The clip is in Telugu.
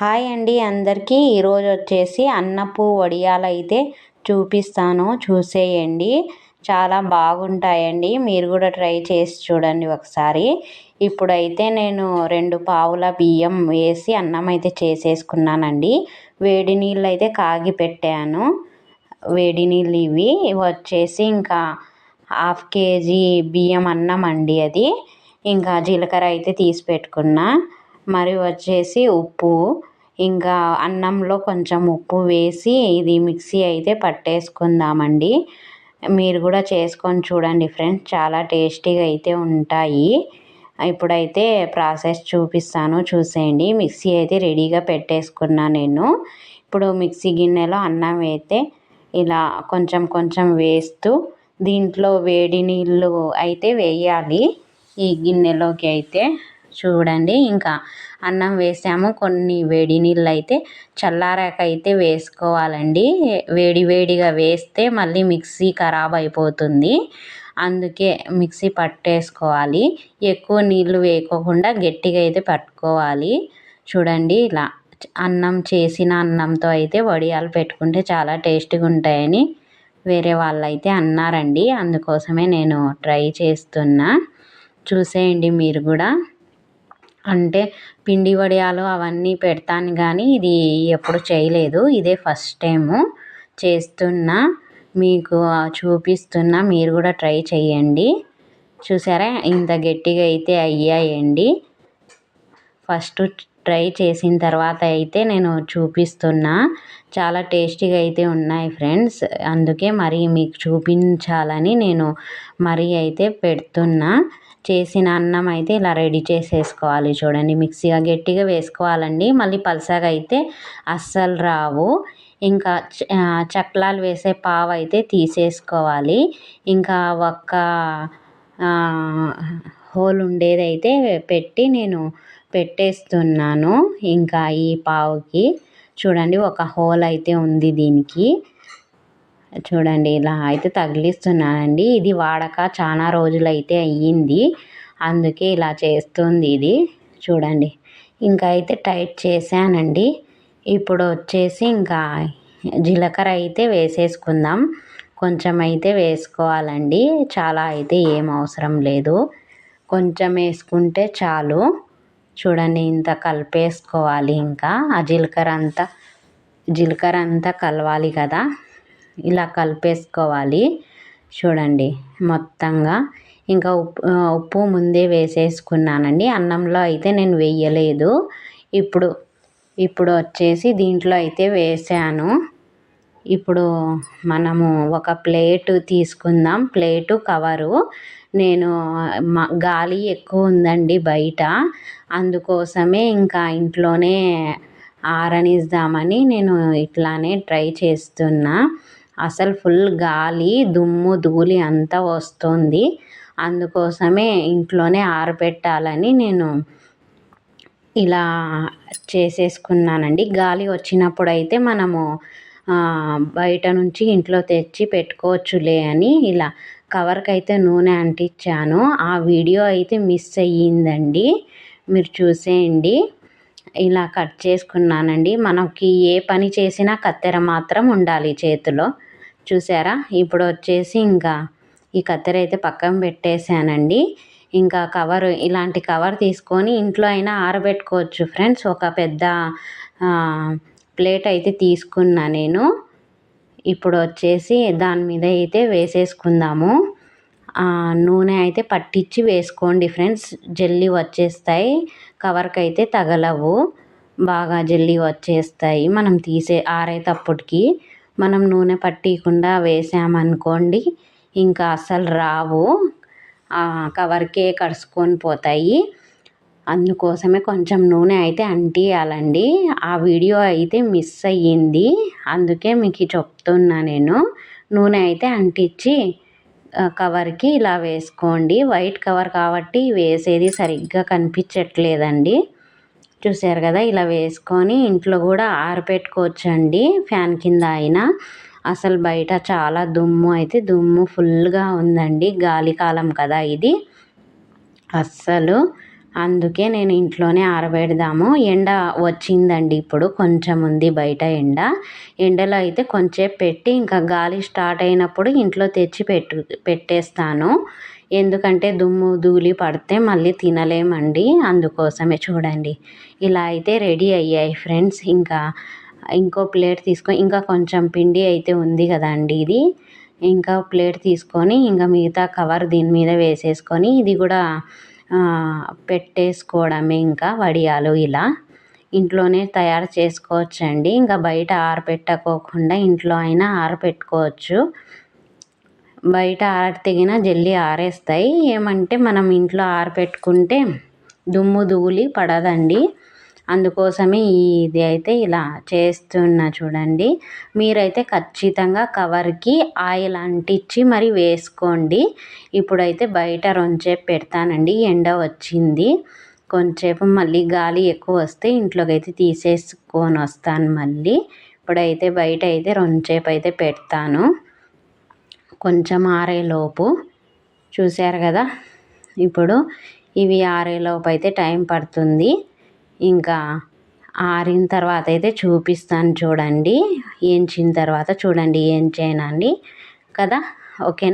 హాయ్ అండి అందరికీ. ఈరోజు వచ్చేసి అన్నపు వడియాలు అయితే చూపిస్తాను. చూసేయండి. చాలా బాగుంటాయండి. మీరు కూడా ట్రై చేసి చూడండి ఒకసారి. ఇప్పుడైతే నేను రెండు పావుల బియ్యం వేసి అన్నం అయితే చేసేసుకున్నానండి. వేడి నీళ్ళు అయితే కాగి పెట్టాను. వేడి నీళ్ళు ఇవి వచ్చేసి ఇంకా హాఫ్ కేజీ బియ్యం అన్నం అండి అది. ఇంకా జీలకర్ర అయితే తీసి పెట్టుకున్నా. మరి వచ్చేసి ఉప్పు. ఇంకా అన్నంలో కొంచెం ఉప్పు వేసి ఇది మిక్సీ అయితే పట్టేసుకుందామండి. మీరు కూడా చేసుకొని చూడండి ఫ్రెండ్స్ చాలా టేస్టీగా అయితే ఉంటాయి. ఇప్పుడైతే ప్రాసెస్ చూపిస్తాను చూసేయండి. మిక్సీ అయితే రెడీగా పెట్టేసుకున్నా నేను. ఇప్పుడు మిక్సీ గిన్నెలో అన్నం అయితే ఇలా కొంచెం కొంచెం వేస్తూ దీంట్లో వేడి నీళ్ళు అయితే వేయాలి. ఈ గిన్నెలోకి అయితే చూడండి ఇంకా అన్నం వేసాము. కొన్ని వేడి నీళ్ళు అయితే చల్లారాక అయితే వేసుకోవాలండి. వేడి వేడిగా వేస్తే మళ్ళీ మిక్సీ ఖరాబ్ అయిపోతుంది. అందుకే మిక్సీ పట్టేసుకోవాలి. ఎక్కువ నీళ్ళు వేయకోకుండా గట్టిగా అయితే పట్టుకోవాలి. చూడండి ఇలా అన్నం చేసిన అన్నంతో అయితే వడియాలు పెట్టుకుంటే చాలా టేస్టీగా ఉంటాయని వేరే వాళ్ళు అయితే అన్నారండి. అందుకోసమే నేను ట్రై చేస్తున్నా. చూసేయండి మీరు కూడా. అంటే పిండి వడియాలు అవన్నీ పెడతాను కానీ ఇది ఎప్పుడు చేయలేదు. ఇదే ఫస్ట్ టైము చేస్తున్నా. మీకు చూపిస్తున్నా. మీరు కూడా ట్రై చేయండి చూసారా? ఇంత గట్టిగా అయితే అయ్యాయండి. ఫస్ట్ ట్రై చేసిన తర్వాత అయితే నేను చూపిస్తున్నా. చాలా టేస్టీగా అయితే ఉన్నాయి ఫ్రెండ్స్. అందుకే మరి మీకు చూపించాలని నేను మరీ అయితే పెడుతున్నా. చేసిన అన్నం అయితే ఇలా రెడీ చేసేసుకోవాలి చూడండి. మిక్సీగా గట్టిగా వేసుకోవాలండి. మళ్ళీ పలసగా అయితే అస్సలు రావు. ఇంకా చక్రాలు వేసే పావు అయితే తీసేసుకోవాలి. ఇంకా ఒక్క హోల్ ఉండేది అయితే పెట్టి నేను పెట్టేస్తున్నాను. ఇంకా ఈ పావుకి చూడండి ఒక హోల్ అయితే ఉంది దీనికి. చూడండి ఇలా అయితే తగిలిస్తున్నానండి. ఇది వాడక చాలా రోజులైతే అయ్యింది. అందుకే ఇలా చేస్తుంది ఇది. చూడండి ఇంకా అయితే టైట్ చేశానండి. ఇప్పుడు వచ్చేసి ఇంకా జీలకర్ర అయితే వేసేసుకుందాం. కొంచెం అయితే వేసుకోవాలండి. చాలా అయితే ఏం అవసరం లేదు. కొంచెం వేసుకుంటే చాలు. చూడండి ఇంత కలిపేసుకోవాలి ఇంకా. ఆ జీలకర్ర అంతా జీలకర్ర అంతా కలవాలి కదా. ఇలా కలిపేసుకోవాలి. చూడండి మొత్తంగా ఇంకా ఉప్పు ఉప్పు ముందే వేసేసుకున్నానండి. అన్నంలో అయితే నేను వేయలేదు. ఇప్పుడు ఇప్పుడు వచ్చేసి దీంట్లో అయితే వేసాను. ఇప్పుడు మనము ఒక ప్లేటు తీసుకుందాం. Plate cover. నేను గాలి ఎక్కువ ఉందండి బయట. అందుకోసమే ఇంకా ఇంట్లోనే ఆరనిద్దామని నేను ఇట్లానే ట్రై చేస్తున్నా. అసలు ఫుల్ గాలి దుమ్ము ధూళి అంతా వస్తుంది. అందుకోసమే ఇంట్లోనే ఆరబెట్టాలని నేను ఇలా చేసేసుకున్నానండి. గాలి వచ్చినప్పుడు అయితే మనము బయట నుంచి ఇంట్లో తెచ్చి పెట్టుకోవచ్చులే అని ఇలా కవర్కి అయితే నూనె అంటించాను. ఆ వీడియో అయితే మిస్ అయ్యిందండి. మీరు చూసేయండి. ఇలా కట్ చేసుకున్నానండి. మనకి ఏ పని చేసినా కత్తెర మాత్రం ఉండాలి చేతిలో. చూసారా? ఇప్పుడు వచ్చేసి ఇంకా ఈ కత్తెర అయితే పక్కన పెట్టేశానండి. ఇంకా కవర్ ఇలాంటి కవర్ తీసుకొని ఇంట్లో అయినా ఆరబెట్టుకోవచ్చు ఫ్రెండ్స్. ఒక పెద్ద ప్లేట్ అయితే తీసుకున్నా నేను. ఇప్పుడు వచ్చేసి దాని మీద అయితే వేసేసుకుందాము. నూనె అయితే పట్టించి వేసుకోండి ఫ్రెండ్స్. జల్లి వచ్చేస్తాయి. కవర్కి అయితే తగలవు. బాగా జల్లి వచ్చేస్తాయి. మనం తీసే ఆరేటప్పటికి. మనం నూనె పట్టియకుండా వేసామనుకోండి ఇంకా అసలు రావు. కవర్కే కడుచుకొని పోతాయి. అందుకోసమే కొంచెం నూనె అయితే అంటియాలండి ఆ వీడియో అయితే మిస్ అయ్యింది. అందుకే మీకు చెప్తున్నా నేను. నూనె అయితే అంటించి కవర్కి ఇలా వేసుకోండి. వైట్ కవర్ కాబట్టి వేసేది సరిగ్గా కనిపించట్లేదండి. చూసారు కదా ఇలా వేసుకొని ఇంట్లో కూడా ఆరబెట్టుకోవచ్చండి ఫ్యాన్ కింద అయినా. అసలు బయట చాలా దుమ్ము అయితే దుమ్ము ఫుల్గా ఉందండి. గాలి కాలం కదా ఇది. అస్సలు అందుకే నేను ఇంట్లోనే ఆరబెడదాము. ఎండ వచ్చిందండి ఇప్పుడు కొంచెం ఉంది బయట ఎండ. ఎండలో అయితే కొంచెం పెట్టి ఇంకా గాలి స్టార్ట్ అయినప్పుడు ఇంట్లో తెచ్చి పెట్టు పెట్టేస్తాను. ఎందుకంటే దుమ్ము ధూళి పడితే మళ్ళీ తినలేమండి. అందుకోసమే చూడండి. ఇలా అయితే రెడీ అయ్యాయి ఫ్రెండ్స్. ఇంకా ఇంకో ప్లేట్ తీసుకొని ఇంకా కొంచెం పిండి అయితే ఉంది కదండి ఇది. ఇంకా ప్లేట్ తీసుకొని ఇంకా మిగతా కవర్ దీని మీద వేసేసుకొని ఇది కూడా పెట్టేసుకోవడమే ఇంకా వడియాలు ఇలా. ఇంట్లోనే తయారు చేసుకోవచ్చండి. ఇంకా బయట ఆరపెట్టుకోకుండా ఇంట్లో అయినా ఆరబెట్టుకోవచ్చు బయట ఆరతెగిన జల్లి ఆరేస్తాయి. ఏమంటే మనం ఇంట్లో ఆరపెట్టుకుంటే దుమ్ము ధూళి పడదండి. అందుకోసమే ఇది అయితే ఇలా చేస్తున్నా చూడండి. మీరైతే ఖచ్చితంగా కవర్కి ఆయిల్ అంటించి మరి వేసుకోండి. ఇప్పుడైతే బయట రొంచేపు పెడతానండి. ఎండ వచ్చింది. కొంచెంసేపు మళ్ళీ గాలి ఎక్కువ వస్తే ఇంట్లోకి అయితే తీసేసుకొని వస్తాను మళ్ళీ. ఇప్పుడైతే బయట అయితే రొంచేపు అయితే పెడతాను. కొంచెం ఆరేలోపు చూశారు కదా? ఇప్పుడు ఇవి ఆరేలోపు అయితే టైం పడుతుంది. ఇంకా ఆరిన తర్వాత అయితే చూపిస్తాను చూడండి. ఏంచిన తర్వాత చూడండి ఏం కదా? ఓకేనా?